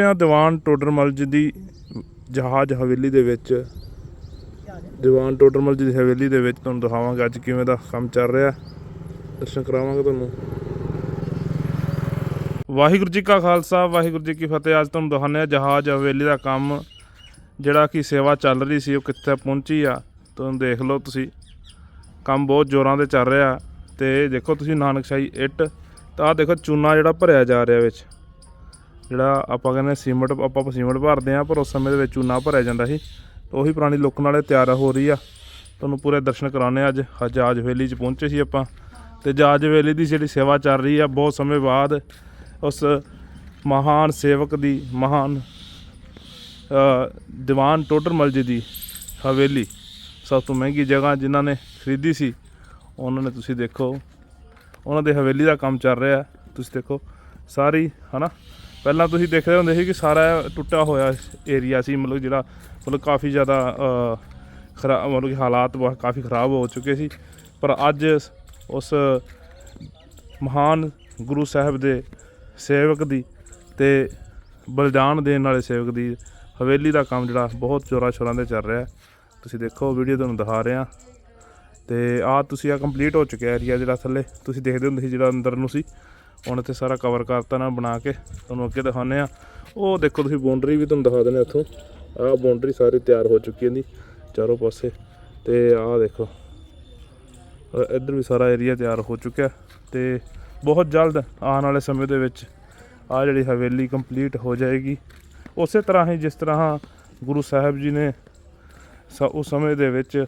ਆ ਦੀਵਾਨ ਟੋਡਰਮਲ ਜੀ ਦੀ ਜਹਾਜ਼ ਹਵੇਲੀ ਦੇ ਵਿੱਚ। ਦੀਵਾਨ ਟੋਡਰਮਲ ਜੀ ਦੀ ਹਵੇਲੀ ਦੇ ਵਿੱਚ ਤੁਹਾਨੂੰ ਦਿਖਾਵਾਂਗੇ ਅੱਜ ਕਿਵੇਂ ਦਾ ਕੰਮ ਚੱਲ ਰਿਹਾ। ਦਰਸ਼ਨ ਕਰਾਵਾਂਗੇ ਤੁਹਾਨੂੰ। ਵਾਹਿਗੁਰੂ ਜੀ ਕਾ ਖਾਲਸਾ, ਵਾਹਿਗੁਰੂ ਜੀ ਕੀ ਫਤਿਹ। ਅੱਜ ਤੁਹਾਨੂੰ ਦਿਖਾਉਂਦੇ ਆ ਜਹਾਜ਼ ਹਵੇਲੀ ਦਾ ਕੰਮ। ਜਿਹੜਾ ਕਿ ਸੇਵਾ ਚੱਲ ਰਹੀ ਸੀ, ਉਹ ਕਿੱਥੇ ਪਹੁੰਚੀ ਆ, ਤੁਹਾਨੂੰ ਦੇਖ ਲਓ ਤੁਸੀਂ। ਕੰਮ ਬਹੁਤ ਜ਼ੋਰਾਂ ਤੇ ਚੱਲ ਰਿਹਾ ਤੇ ਦੇਖੋ ਤੁਸੀਂ ਨਾਨਕਸ਼ਾਹੀ ਇੱਟ। ਤਾਂ ਆਹ ਦੇਖੋ ਚੂਨਾ ਜਿਹੜਾ ਭਰਿਆ ਜਾ ਰਿਹਾ ਵਿੱਚ। ਜਿਹੜਾ ਆਪਾਂ ਕਹਿੰਦੇ ਸੀਮਟ, ਆਪਾਂ ਸੀਮਟ ਭਰਦੇ ਆ ਪਰ ਉਸ ਸਮੇਂ ਦੇ ਵਿੱਚ ਚੂਨਾ ਭਰਿਆ ਜਾਂਦਾ ਸੀ। ਉਹੀ ਪੁਰਾਣੀ ਲੁੱਕ ਨਾਲੇ ਤਿਆਰ ਹੋ ਰਹੀ ਆ। ਤੁਹਾਨੂੰ ਪੂਰੇ ਦਰਸ਼ਨ ਕਰਾਉਣੇ ਅੱਜ। ਹਜਾਜ ਹਵੇਲੀ 'ਚ ਪਹੁੰਚੇ ਸੀ ਆਪਾਂ। ਤੇ ਜਹਾਜ਼ ਹਵੇਲੀ ਦੀ ਜਿਹੜੀ ਸੇਵਾ ਚੱਲ ਰਹੀ ਆ, ਬਹੁਤ ਸਮੇਂ ਬਾਅਦ ਉਸ ਮਹਾਨ ਸੇਵਕ ਦੀ, ਮਹਾਨ ਦੀਵਾਨ ਟੋਡਰਮਲ ਜੀ ਦੀ ਹਵੇਲੀ ਸਭ ਤੋਂ ਮਹਿੰਗੀ ਜਗ੍ਹਾ ਜਿਨ੍ਹਾਂ ਨੇ ਖਰੀਦੀ ਸੀ, ਉਹਨਾਂ ਨੇ ਤੁਸੀਂ ਦੇਖੋ। ਉਹਨਾਂ ਦੇ ਹਵੇਲੀ ਦਾ ਕੰਮ ਚੱਲ ਰਿਹਾ। ਤੁਸੀਂ ਦੇਖੋ, ਸਾਰੀ, ਹਨਾ? ਪਹਿਲਾਂ ਤੁਸੀਂ ਦੇਖਦੇ ਹੁੰਦੇ ਸੀ ਕਿ ਸਾਰਾ ਟੁੱਟਾ ਹੋਇਆ ਏਰੀਆ ਸੀ, ਮਤਲਬ ਜਿਹੜਾ, ਮਤਲਬ ਕਾਫੀ ਜ਼ਿਆਦਾ ਖਰਾਬ ਮਤਲਬ ਕਿ ਹਾਲਾਤ ਬਹੁਤ ਕਾਫੀ ਖਰਾਬ ਹੋ ਚੁੱਕੇ ਸੀ। ਪਰ ਅੱਜ ਉਸ ਮਹਾਨ ਗੁਰੂ ਸਾਹਿਬ ਦੇ ਸੇਵਕ ਦੀ ਤੇ ਬਲਿਦਾਨ ਦੇਣ ਵਾਲੇ ਸੇਵਕ ਦੀ ਹਵੇਲੀ ਦਾ ਕੰਮ ਜਿਹੜਾ ਬਹੁਤ ਜ਼ੋਰਾਂ ਸ਼ੋਰਾਂ ਤੇ ਚੱਲ ਰਿਹਾ ਤੁਸੀਂ ਦੇਖੋ, ਵੀਡੀਓ ਤੁਹਾਨੂੰ ਦਿਖਾ ਰਹੇ ਹਾਂ। ਤੇ ਆ ਤੁਸੀਂ ਆ ਕੰਪਲੀਟ ਹੋ ਚੁੱਕਿਆ ਏਰੀਆ ਜਿਹੜਾ ਥੱਲੇ। ਤੁਸੀਂ ਦੇਖਦੇ ਹੁੰਦੇ ਸੀ ਜਿਹੜਾ ਅੰਦਰ ਨੂੰ ਸੀ। ਹੁਣ ਇੱਥੇ ਸਾਰਾ ਕਵਰ ਕਰਤਾ ਨਾ ਬਣਾ ਕੇ, ਤੁਹਾਨੂੰ ਅੱਗੇ ਦਿਖਾਉਂਦੇ ਆ ਉਹ ਦੇਖੋ ਤੁਸੀਂ ਬਾਉਂਡਰੀ ਵੀ ਤੁਹਾਨੂੰ ਦਿਖਾ ਦਿੰਦੇ ਇੱਥੋਂ। ਆਹ ਬਾਉਂਡਰੀ ਸਾਰੀ ਤਿਆਰ ਹੋ ਚੁੱਕੀ ਹੈ ਦੀ ਚਾਰੋਂ ਪਾਸੇ। ਤੇ ਆਹ ਦੇਖੋ ਇੱਧਰ ਵੀ ਸਾਰਾ ਏਰੀਆ ਤਿਆਰ ਹੋ ਚੁੱਕਿਆ। ਤੇ ਬਹੁਤ ਜਲਦ ਆਉਣ ਵਾਲੇ ਸਮੇਂ ਦੇ ਵਿੱਚ ਆ ਜਿਹੜੀ ਹਵੇਲੀ ਕੰਪਲੀਟ ਹੋ ਜਾਏਗੀ। ਉਸੇ ਤਰ੍ਹਾਂ ਹੀ ਜਿਸ ਤਰ੍ਹਾਂ ਗੁਰੂ ਸਾਹਿਬ ਜੀ ਨੇ ਸ- ਉਸ ਸਮੇਂ ਦੇ ਵਿੱਚ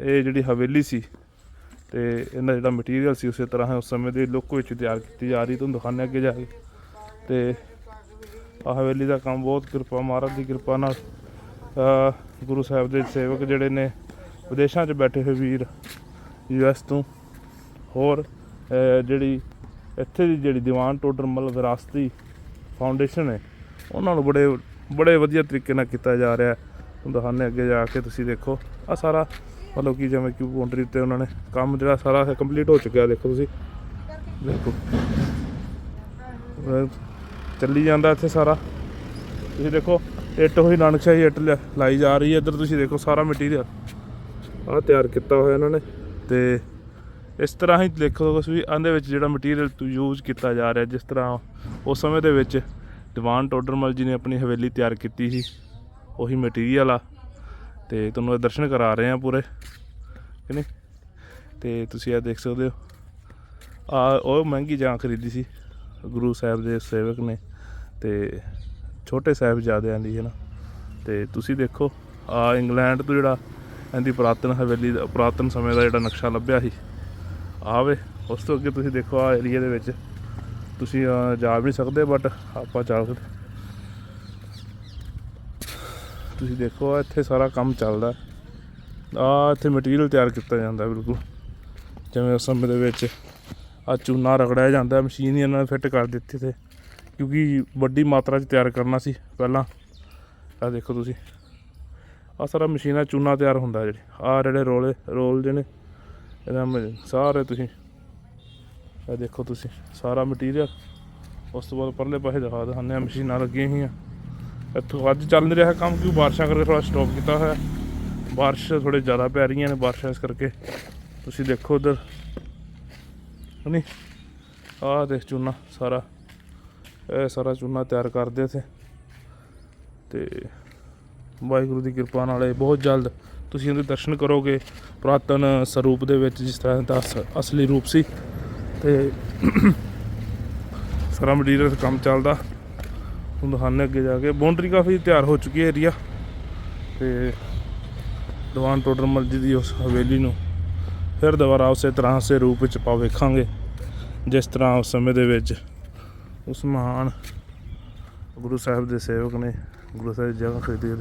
ਇਹ ਜਿਹੜੀ ਹਵੇਲੀ ਸੀ ਤੇ ਇਹਨਾਂ ਜਿਹੜਾ ਮਟੀਰੀਅਲ ਸੀ ਉਸੇ ਤਰ੍ਹਾਂ ਉਸ ਸਮੇਂ ਦੇ ਲੁੱਕ ਵਿੱਚ ਤਿਆਰ ਕੀਤੀ ਜਾ ਰਹੀ, ਤੁਹਾਨੂੰ ਦਿਖਾਉਂਦੇ ਅੱਗੇ ਜਾ ਕੇ। ਤੇ ਆ ਹਵੇਲੀ ਦਾ ਕੰਮ ਬਹੁਤ ਕਿਰਪਾ, ਮਹਾਰਾਜ ਦੀ ਕਿਰਪਾ ਨਾਲ ਗੁਰੂ ਸਾਹਿਬ ਦੇ ਸੇਵਕ ਜਿਹੜੇ ਨੇ, ਵਿਦੇਸ਼ਾਂ 'ਚ ਬੈਠੇ ਹੋਏ ਵੀਰ ਯੂਐਸ ਤੋਂ, ਹੋਰ ਜਿਹੜੀ ਇੱਥੇ ਦੀ ਜਿਹੜੀ ਦੀਵਾਨ ਟੋਡਰ ਟੋਡਰਮਲ ਵਿਰਾਸਤੀ ਫਾਊਂਡੇਸ਼ਨ ਹੈ, ਉਹਨਾਂ ਨੂੰ ਬੜੇ ਬੜੇ ਵਧੀਆ ਤਰੀਕੇ ਨਾਲ ਕੀਤਾ ਜਾ ਰਿਹਾ ਹੈ। ਤੁਹਾਨੂੰ ਦਿਖਾਉਂਦੇ ਅੱਗੇ ਜਾ ਕੇ, ਤੁਸੀਂ ਦੇਖੋ ਆ ਸਾਰਾ ਮਤਲਬ ਕਿ ਜਿਵੇਂ ਕਿ ਬਾਉਂਡਰੀ 'ਤੇ ਉਹਨਾਂ ਨੇ ਕੰਮ ਜਿਹੜਾ ਸਾਰਾ ਕੰਪਲੀਟ ਹੋ ਚੁੱਕਿਆ, ਦੇਖੋ ਤੁਸੀਂ। ਦੇਖੋ। ਚੱਲੀ ਜਾਂਦਾ ਇੱਥੇ ਸਾਰਾ। ਤੁਸੀਂ ਦੇਖੋ, ਇੱਟ ਹੋਈ ਨਾਨਕਸ਼ਾਹੀ ਇੱਟ ਲਿਆ- ਲਾਈ ਜਾ ਰਹੀ ਹੈ। ਇੱਧਰ ਤੁਸੀਂ ਦੇਖੋ ਸਾਰਾ ਮਟੀਰੀਅਲ ਆਹ ਤਿਆਰ ਕੀਤਾ ਹੋਇਆ ਇਹਨਾਂ ਨੇ। ਤੇ ਇਸ ਤਰ੍ਹਾਂ ਹੀ ਦੇਖੋ ਤੁਸੀਂ ਵੀ, ਇਹਦੇ ਵਿੱਚ ਜਿਹੜਾ ਮਟੀਰੀਅਲ ਯੂਜ਼ ਕੀਤਾ ਜਾ ਰਿਹਾ, ਜਿਸ ਤਰ੍ਹਾਂ ਉਸ ਸਮੇਂ ਦੇ ਵਿੱਚ ਦੀਵਾਨ ਟੋਡਰਮਲ ਜੀ ਨੇ ਆਪਣੀ ਹਵੇਲੀ ਤਿਆਰ ਕੀਤੀ ਸੀ। ਉਹੀ ਮਟੀਰੀਅਲ ਆ। ਤੇ ਤੁਹਾਨੂੰ ਇਹ ਦਰਸ਼ਨ ਕਰਾ ਰਹੇ ਆ ਪੂਰੇ, ਕਿ ਨਹੀਂ? ਤੇ ਤੁਸੀਂ ਇਹ ਦੇਖ ਸਕਦੇ ਹੋ। ਆ, ਉਹ ਮਹਿੰਗੀ ਜਾਂ ਖਰੀਦੀ ਸੀ, ਗੁਰੂ ਸਾਹਿਬ ਦੇ ਸੇਵਕ ਨੇ, ਤੇ ਛੋਟੇ ਸਾਹਿਬਜ਼ਾਦਿਆਂ ਦੀ, ਹੈ ਨਾ? ਤੇ ਤੁਸੀਂ ਦੇਖੋ, ਆ ਇੰਗਲੈਂਡ ਤੋਂ ਜਿਹੜਾ ਇਹਦੀ ਪੁਰਾਤਨ ਹਵੇਲੀ ਦਾ, ਪੁਰਾਤਨ ਸਮੇਂ ਦਾ ਜਿਹੜਾ ਨਕਸ਼ਾ ਲੱਭਿਆ ਸੀ ਆਵੇ ਉਸ ਤੋਂ ਅੱਗੇ ਤੁਸੀਂ ਦੇਖੋ, ਆ ਏਰੀਆ ਦੇ ਵਿੱਚ ਤੁਸੀਂ ਜਾ ਵੀ ਨਹੀਂ ਸਕਦੇ ਬਟ ਆਪਾਂ ਚੱਲ ਸਕਦੇ ਤੁਸੀਂ ਦੇਖੋ ਆਹ ਇੱਥੇ ਸਾਰਾ ਕੰਮ ਚੱਲਦਾ। ਆ ਇੱਥੇ ਮਟੀਰੀਅਲ ਤਿਆਰ ਕੀਤਾ ਜਾਂਦਾ, ਬਿਲਕੁਲ। ਜਿਵੇਂ ਉਸ ਸਮੇਂ ਦੇ ਵਿੱਚ ਆ ਚੂਨਾ ਰਗੜਿਆ ਜਾਂਦਾ ਮਸ਼ੀਨ ਹੀ ਇਹਨਾਂ ਨੇ ਫਿੱਟ ਕਰ ਦਿੱਤੀ ਤੇ, ਕਿਉਂਕਿ ਵੱਡੀ ਮਾਤਰਾ 'ਚ ਤਿਆਰ ਕਰਨਾ ਸੀ ਪਹਿਲਾਂ। ਆ ਦੇਖੋ ਤੁਸੀਂ। ਆ ਸਾਰਾ ਮਸ਼ੀਨਾਂ ਚੂਨਾ ਤਿਆਰ ਹੁੰਦਾ ਜਿਹੜੇ। ਆ ਜਿਹੜੇ ਰੋਲੇ, ਰੋਲ ਜਿਹੜੇ ਨੇ, ਇਹਦਾ ਮ- ਸਾਰੇ ਤੁਸੀਂ, ਇਹ ਦੇਖੋ ਤੁਸੀਂ, ਸਾਰਾ ਮਟੀਰੀਅਲ ਉਸ ਤੋਂ ਬਾਅਦ ਪਰਲੇ ਪਾਸੇ ਦਿਖਾ ਦਿਖਾਉਂਦੇ ਆ ਮਸ਼ੀਨਾਂ ਲੱਗੀਆਂ ਹੋਈਆਂ। ਇੱਥੋਂ ਅੱਜ ਚੱਲ ਨਹੀਂ ਰਿਹਾ ਕੰਮ ਕਿਉਂ? ਬਾਰਿਸ਼ਾਂ ਕਰਕੇ ਥੋੜਾ ਸਟਾਪ ਕੀਤਾ ਹੋਇਆ। ਬਾਰਿਸ਼ ਥੋੜੇ ਜ਼ਿਆਦਾ ਪੈ ਰਹੀਆਂ ਨੇ ਬਾਰਿਸ਼ਾਂ ਇਸ ਕਰਕੇ। ਤੁਸੀਂ ਦੇਖੋ ਉਧਰ। ਨਹੀਂ ਆਹ ਦੇਖ ਚੂਨਾ ਸਾਰਾ। ਇਹ ਸਾਰਾ ਚੂਨਾ ਤਿਆਰ ਕਰਦੇ ਥੇ ਤੇ ਵਾਹਿਗੁਰੂ ਦੀ ਕਿਰਪਾ ਨਾਲ ਇਹ ਬਹੁਤ ਜਲਦ ਤੁਸੀਂ ਇਹਦੇ ਦਰਸ਼ਨ ਕਰੋਗੇ ਪੁਰਾਤਨ ਸਰੂਪ ਦੇ ਵਿੱਚ, ਜਿਸ ਤਰ੍ਹਾਂ ਦਾ ਅਸ- ਅਸਲੀ ਰੂਪ ਸੀ। ਤੇ ਸਾਰਾ ਮਟੀਰੀਅਲ ਕੰਮ ਚੱਲਦਾ। ਹੁਣ ਦਿਖਾਉਂਦੇ ਅੱਗੇ ਜਾ ਕੇ। ਬਾਉਂਡਰੀ ਕਾਫੀ ਤਿਆਰ ਹੋ ਚੁੱਕੀ ਹੈ ਏਰੀਆ ਤੇ ਦੀਵਾਨ ਟੋਡਰਮਲ ਜੀ ਦੀ ਉਸ ਹਵੇਲੀ ਨੂੰ ਫਿਰ ਦੁਬਾਰਾ ਉਸੇ ਤਰ੍ਹਾਂ ਸੇ ਰੂਪ ਵਿੱਚ ਪਾ ਵੇਖਾਂਗੇ, ਜਿਸ ਤਰ੍ਹਾਂ ਉਸ ਸਮੇਂ ਦੇ ਵਿੱਚ ਉਸ ਮਹਾਨ ਗੁਰੂ ਸਾਹਿਬ ਦੇ ਸੇਵਕ ਨੇ ਗੁਰੂ ਸਾਹਿਬ ਦੀ ਜਗ੍ਹਾ ਖਰੀਦੀ ਹੈ।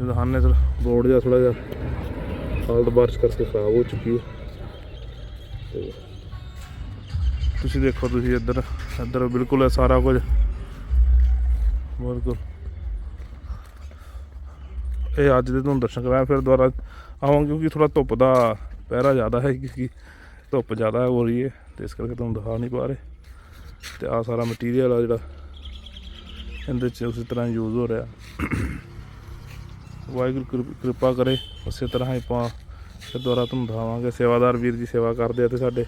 ਦਿਖਾਉਂਦੇ ਥੋੜਾ ਬੋਰਡ ਜਿਹਾ ਥੋੜਾ ਜਿਹਾ ਹਾਲਤ ਬਾਰਿਸ਼ ਕਰਕੇ ਖਰਾਬ ਹੋ ਚੁੱਕੀ ਹੈ। ਤੁਸੀਂ ਦੇਖੋ ਤੁਸੀਂ ਇੱਧਰ ਇੱਧਰ ਬਿਲਕੁਲ ਸਾਰਾ ਕੁਝ ਬਿਲਕੁਲ। ਇਹ ਅੱਜ ਦੇ ਤੁਹਾਨੂੰ ਦਰਸ਼ਨ ਕਰਾਇਆ, ਫਿਰ ਦੁਬਾਰਾ ਆਵਾਂਗੇ ਕਿਉਂਕਿ ਥੋੜਾ ਧੁੱਪ ਦਾ ਪਹਿਰਾ ਜ਼ਿਆਦਾ ਹੈ ਕਿਉਂਕਿ ਧੁੱਪ ਜ਼ਿਆਦਾ ਹੋ ਰਹੀ ਹੈ ਤੇ ਇਸ ਕਰਕੇ ਤੁਹਾਨੂੰ ਦਿਖਾ ਨਹੀਂ ਪਾ ਰਹੇ। ਤੇ ਆ ਸਾਰਾ ਮਟੀਰੀਅਲ ਆ ਜਿਹੜਾ ਇਹਦੇ 'ਚ ਉਸੇ ਤਰ੍ਹਾਂ ਯੂਜ਼ ਹੋ ਰਿਹਾ। ਵਾਹਿਗੁਰੂ ਕਿਰ- ਕਿਰਪਾ ਕਰੇ, ਉਸੇ ਤਰ੍ਹਾਂ ਹੀ ਆਪਾਂ ਫਿਰ ਦੁਬਾਰਾ ਤੁਹਾਨੂੰ ਦਿਖਾਵਾਂਗੇ। ਸੇਵਾਦਾਰ ਵੀਰ ਜੀ ਸੇਵਾ ਕਰਦੇ ਆ ਤੇ ਸਾਡੇ।